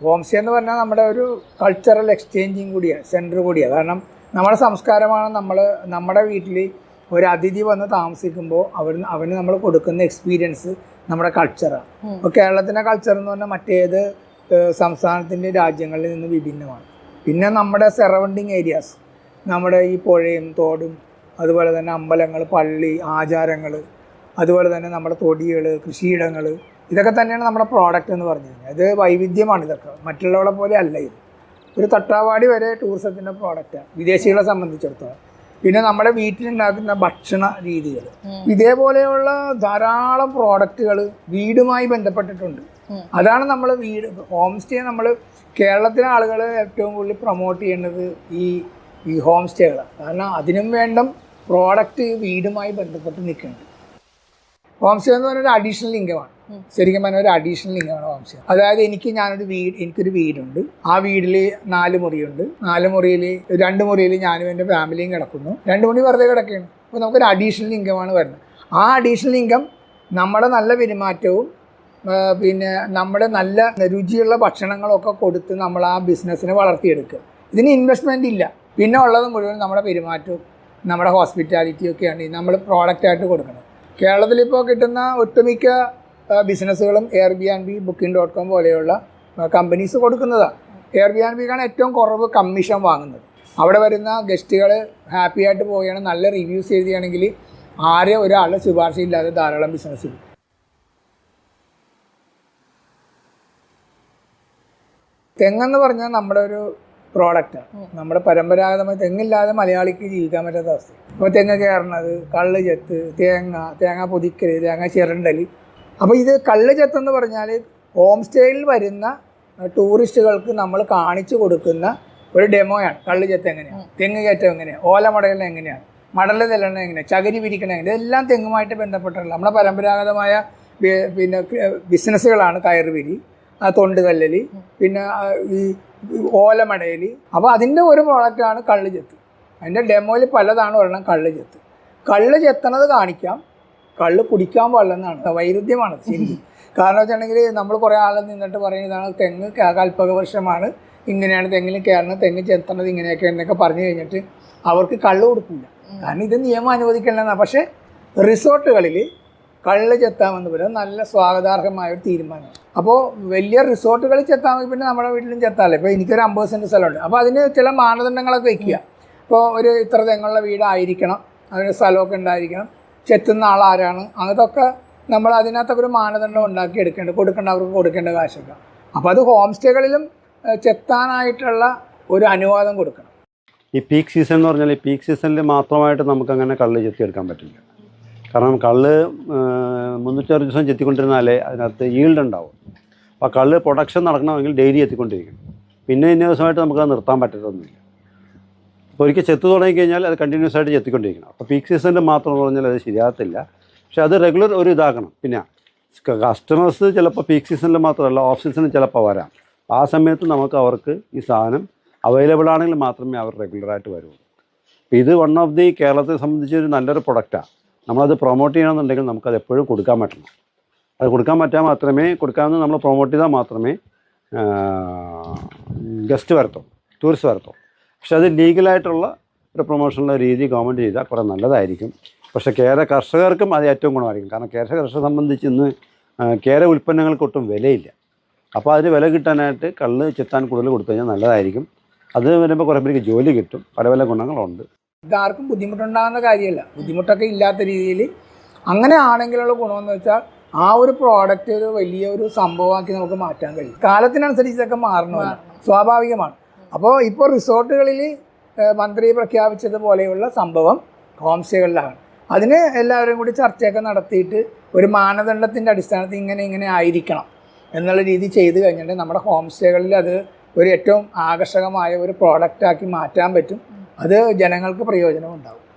Home stay എന്ന് പറഞ്ഞാൽ നമ്മുടെ ഒരു കൾച്ചറൽ എക്സ്ചേഞ്ചിങ് കൂടിയാണ് സെന്റർ കൂടിയാണ്. കാരണം നമ്മുടെ സംസ്കാരമാണ് നമ്മൾ നമ്മുടെ വീട്ടിൽ ഒരു അതിഥി വന്ന് താമസിക്കുമ്പോൾ അവർ അവന് നമ്മൾ കൊടുക്കുന്ന എക്സ്പീരിയൻസ് നമ്മുടെ കൾച്ചറാണ് അപ്പോൾ കേരളത്തിന്റെ കൾച്ചർ എന്ന് പറഞ്ഞാൽ മറ്റേത് സംസ്ഥാനത്തിന്റെ രാജ്യങ്ങളിൽ നിന്ന് വിഭിന്നമാണ്. പിന്നെ നമ്മുടെ സറൗണ്ടിങ് ഏരിയാസ് നമ്മുടെ ഈ പുഴയും തോടും അതുപോലെ തന്നെ അമ്പലങ്ങൾ പള്ളി ആചാരങ്ങൾ അതുപോലെ തന്നെ നമ്മുടെ തൊടികൾ കൃഷിയിടങ്ങൾ ഇതൊക്കെ തന്നെയാണ് നമ്മുടെ പ്രോഡക്റ്റ് എന്ന് പറഞ്ഞു കഴിഞ്ഞാൽ. ഇത് വൈവിധ്യമാണ് ഇതൊക്കെ. മറ്റുള്ളവരെ പോലെ അല്ല ഇത്. ഒരു തട്ടാവാടി വരെ ടൂറിസത്തിന്റെ പ്രോഡക്റ്റാണ് വിദേശികളെ സംബന്ധിച്ചിടത്തോളം. പിന്നെ നമ്മുടെ വീട്ടിലുണ്ടാക്കുന്ന ഭക്ഷണ രീതികൾ. ഇതേപോലെയുള്ള ധാരാളം പ്രോഡക്റ്റുകൾ വീടുമായി ബന്ധപ്പെട്ടിട്ടുണ്ട്. അതാണ് നമ്മൾ വീട് ഹോം സ്റ്റേ നമ്മൾ കേരളത്തിലെ ആളുകൾ ഏറ്റവും കൂടുതൽ പ്രൊമോട്ട് ചെയ്യുന്നത് ഈ ഈ ഹോം സ്റ്റേകളാണ് കാരണം അതിനും വേണ്ട പ്രോഡക്റ്റ് വീടുമായി ബന്ധപ്പെട്ട് നിൽക്കുന്നുണ്ട്. സ്റ്റേ എന്ന് പറഞ്ഞാൽ ഒരു അഡീഷണൽ ഇൻകമാണ് ശരിക്കും പറഞ്ഞാൽ ഒരു അഡീഷണൽ ഇൻകമാണ് വംശം അതായത് എനിക്ക് ഞാനൊരു വീട് എനിക്കൊരു വീടുണ്ട്. ആ വീട്ടിൽ നാല് മുറിയുണ്ട്. നാല് മുറിയിൽ രണ്ട് മുറിയിൽ ഞാനും എന്റെ ഫാമിലിയും കിടക്കുന്നു. രണ്ട് മുറി വെറുതെ കിടക്കുകയാണ്. അപ്പോൾ നമുക്കൊരു അഡീഷണൽ ഇൻകമാണ് വരുന്നത്. ആ അഡീഷണൽ ഇൻകം നമ്മുടെ നല്ല പെരുമാറ്റവും പിന്നെ നമ്മുടെ നല്ല രുചിയുള്ള ഭക്ഷണങ്ങളൊക്കെ കൊടുത്ത് നമ്മൾ ആ ബിസിനസ്സിനെ വളർത്തിയെടുക്കുക. ഇതിന് ഇൻവെസ്റ്റ്മെന്റ് ഇല്ല. പിന്നെ ഉള്ളത് മുഴുവൻ നമ്മുടെ പെരുമാറ്റവും നമ്മുടെ ഹോസ്പിറ്റാലിറ്റിയൊക്കെയാണ് നമ്മൾ പ്രോഡക്റ്റായിട്ട് കൊടുക്കുന്നത് കേരളത്തിലിപ്പോൾ കിട്ടുന്ന ഒട്ടുമിക്ക ബിസിനസ്സുകളും air B and B booking dot com പോലെയുള്ള കമ്പനീസ് കൊടുക്കുന്നതാണ് എയർ ബി ആൻഡ് ബിക്കാണ് ഏറ്റവും കുറവ് കമ്മീഷൻ വാങ്ങുന്നത്. അവിടെ വരുന്ന ഗസ്റ്റുകൾ ഹാപ്പി ആയിട്ട് പോവുകയാണ് നല്ല റിവ്യൂസ് എഴുതുകയാണെങ്കിൽ ആരെ ഒരാളുടെ ശുപാർശയില്ലാതെ ധാരാളം ബിസിനസ് തെങ്ങെന്ന് പറഞ്ഞാൽ നമ്മുടെ ഒരു പ്രോഡക്റ്റാണ് നമ്മുടെ പരമ്പരാഗതമായി തെങ്ങില്ലാതെ മലയാളിക്ക് ജീവിക്കാൻ പറ്റാത്ത അവസ്ഥ. അപ്പോൾ തെങ്ങ് കയറണത് കള്ള് ചെത്ത് തേങ്ങ തേങ്ങ പൊതിക്കൽ തേങ്ങ ചിരണ്ടൽ അപ്പോൾ ഇത് കള്ള് ചെത്തെന്ന് പറഞ്ഞാൽ ഹോം സ്റ്റേയിൽ വരുന്ന ടൂറിസ്റ്റുകൾക്ക് നമ്മൾ കാണിച്ചു കൊടുക്കുന്ന ഒരു ഡെമോയാണ് കള്ള് ചെത്ത് എങ്ങനെയാണ് തെങ്ങ് കയറ്റം എങ്ങനെയാണ് ഓലമടയൽ എങ്ങനെയാണ് മടൽ തെല്ലണ എങ്ങനെയാണ് ചകിരി പിരിക്കണ എങ്ങനെ ഇതെല്ലാം തെങ്ങുമായിട്ട് ബന്ധപ്പെട്ടുള്ള നമ്മുടെ പരമ്പരാഗതമായ പിന്നെ ബിസിനസ്സുകളാണ് കയറുവിരി ആ തൊണ്ട് കല്ലല് പിന്നെ ഈ ഓലമടയൽ അപ്പോൾ അതിന്റെ ഒരു പ്രോഡക്റ്റാണ് കള്ള് ചെത്ത്. അതിന്റെ ഡെമോയിൽ പലതാണ് ഒരെണ്ണം കള്ള് ചെത്ത്. കള്ള് ചെത്തണത് കാണിക്കാം. കള്ള് കുടിക്കാൻ പാടില്ലെന്നാണ്. വൈരുദ്ധ്യമാണ് ശരി ശരിക്കും കാരണം വെച്ചിട്ടുണ്ടെങ്കിൽ നമ്മൾ കുറേ ആൾ നിന്നിട്ട് പറയുന്നതാണ് തെങ്ങ് കൽപ്പക വർഷമാണ് ഇങ്ങനെയാണ് തെങ്ങിൽ കയറണം തെങ്ങ് ചെത്തണത് ഇങ്ങനെയൊക്കെ എന്നൊക്കെ പറഞ്ഞു കഴിഞ്ഞിട്ട് അവർക്ക് കള്ള് കൊടുക്കില്ല കാരണം ഇത് നിയമം അനുവദിക്കണമെന്നാണ് പക്ഷേ റിസോർട്ടുകളിൽ കള്ള് ചെത്താമെന്ന് പറയുന്നത് നല്ല സ്വാഗതാർഹമായ ഒരു തീരുമാനം. അപ്പോൾ വലിയ റിസോർട്ടുകളിൽ ചെത്താമെങ്കിൽ പിന്നെ നമ്മുടെ വീട്ടിലും ചെത്താമല്ലോ ഇപ്പോൾ എനിക്കൊരു അമ്പത് സെന്റ് സ്ഥലമുണ്ട്. അപ്പോൾ അതിന് ചില മാനദണ്ഡങ്ങളൊക്കെ വയ്ക്കുക ഇപ്പോൾ ഒരു ഇത്ര തെങ്ങുള്ള വീടായിരിക്കണം അതിന് സ്ഥലമൊക്കെ ഉണ്ടായിരിക്കണം ചെത്തുന്ന ആളാരാണ് അതൊക്കെ നമ്മൾ അതിനകത്തൊക്കെ ഒരു മാനദണ്ഡം ഉണ്ടാക്കി എടുക്കേണ്ട കൊടുക്കേണ്ട അവർക്ക് കൊടുക്കേണ്ട കാശൊക്കെ. അപ്പോൾ അത് ഹോം സ്റ്റേകളിലും ചെത്താനായിട്ടുള്ള ഒരു അനുവാദം കൊടുക്കണം. ഈ പീക്ക് സീസൺ എന്ന് പറഞ്ഞാൽ ഈ പീക്ക് സീസണിൽ മാത്രമായിട്ട് നമുക്ക് അങ്ങനെ കള്ളി ചെത്തി എടുക്കാൻ പറ്റില്ല. കാരണം കള്ള് മുന്നൂറ്ററുപത് ദിവസം ചെത്തിക്കൊണ്ടിരുന്നാലേ അതിനകത്ത് ഈൽഡ് ഉണ്ടാവും. അപ്പോൾ കള്ള് പ്രൊഡക്ഷൻ നടക്കണമെങ്കിൽ ഡെയിലി എത്തിക്കൊണ്ടിരിക്കണം പിന്നെ ഇന്ന ദിവസമായിട്ട് നമുക്ക് അത് നിർത്താൻ പറ്റത്തൊന്നുമില്ല. അപ്പോൾ ഒരിക്കൽ ചെത്ത് തുടങ്ങിക്കഴിഞ്ഞാൽ അത് കണ്ടിന്യൂസ് ആയിട്ട് ചെത്തിക്കൊണ്ടിരിക്കണം. അപ്പോൾ പീക്ക് സീസണിൽ മാത്രം എന്ന് പറഞ്ഞാൽ അത് ശരിയാകത്തില്ല. പക്ഷേ അത് റെഗുലർ ഒരു ഇതാക്കണം. പിന്നെ കസ്റ്റമേഴ്സ് ചിലപ്പോൾ പീക്ക് സീസണിൽ മാത്രമല്ല ഓഫ് സീസണിൽ ചിലപ്പോൾ വരാം. ആ സമയത്ത് നമുക്ക് അവർക്ക് ഈ സാധനം അവൈലബിൾ ആണെങ്കിൽ മാത്രമേ അവർ റെഗുലറായിട്ട് വരുള്ളൂ. ഇത് വൺ ഓഫ് ദി കേരളത്തെ സംബന്ധിച്ച് ഒരു നല്ലൊരു പ്രൊഡക്റ്റാണ് നമ്മളത് പ്രൊമോട്ട് ചെയ്യണമെന്നുണ്ടെങ്കിൽ നമുക്കത് എപ്പോഴും കൊടുക്കാൻ പറ്റണം. അത് കൊടുക്കാൻ പറ്റാൻ മാത്രമേ കൊടുക്കാമെന്ന് നമ്മൾ പ്രൊമോട്ട് ചെയ്താൽ മാത്രമേ ഗസ്റ്റ് വരത്തോ ടൂറിസ്റ്റ് വരത്തോ പക്ഷെ അത് ലീഗലായിട്ടുള്ള ഒരു പ്രൊമോഷനുള്ള രീതി ഗവൺമെന്റ് ചെയ്താൽ കുറേ നല്ലതായിരിക്കും. പക്ഷേ കേര കർഷകർക്കും അത് ഏറ്റവും ഗുണമായിരിക്കും. കാരണം കേര കർഷകരെ സംബന്ധിച്ച് ഇന്ന് കേര ഉൽപ്പന്നങ്ങൾക്കൊട്ടും വിലയില്ല. അപ്പോൾ അതിന് വില കിട്ടാനായിട്ട് കള്ള് ചെത്താൻ കൂടുതൽ കൊടുത്തു കഴിഞ്ഞാൽ നല്ലതായിരിക്കും. അത് വരുമ്പോൾ കുറേ പേർക്ക് ജോലി കിട്ടും. പല പല ഗുണങ്ങളുണ്ട്. ഇതാർക്കും ബുദ്ധിമുട്ടുണ്ടാകുന്ന കാര്യമല്ല. ബുദ്ധിമുട്ടൊക്കെ ഇല്ലാത്ത രീതിയിൽ അങ്ങനെ ആണെങ്കിലുള്ള ഗുണമെന്ന് വെച്ചാൽ ആ ഒരു പ്രോഡക്റ്റ് ഒരു വലിയ ഒരു സംഭവമാക്കി നമുക്ക് മാറ്റാൻ കഴിയും. കാലത്തിനനുസരിച്ച് ഇതൊക്കെ മാറണമല്ല സ്വാഭാവികമാണ്. അപ്പോൾ ഇപ്പോൾ റിസോർട്ടുകളിൽ മന്ത്രി പ്രഖ്യാപിച്ചതുപോലെയുള്ള സംഭവം ഹോം സ്റ്റേകളിലാണ് അതിന് എല്ലാവരും കൂടി ചർച്ചയൊക്കെ നടത്തിയിട്ട് ഒരു മാനദണ്ഡത്തിന്റെ അടിസ്ഥാനത്തിൽ ഇങ്ങനെ ഇങ്ങനെ ആയിരിക്കണം എന്നുള്ള രീതി ചെയ്ത് കഴിഞ്ഞിട്ട് നമ്മുടെ ഹോം സ്റ്റേകളിൽ അത് ഒരു ഏറ്റവും ആകർഷകമായ ഒരു പ്രോഡക്റ്റാക്കി മാറ്റാൻ പറ്റും. അത് ജനങ്ങൾക്ക് പ്രയോജനം ഉണ്ടാവും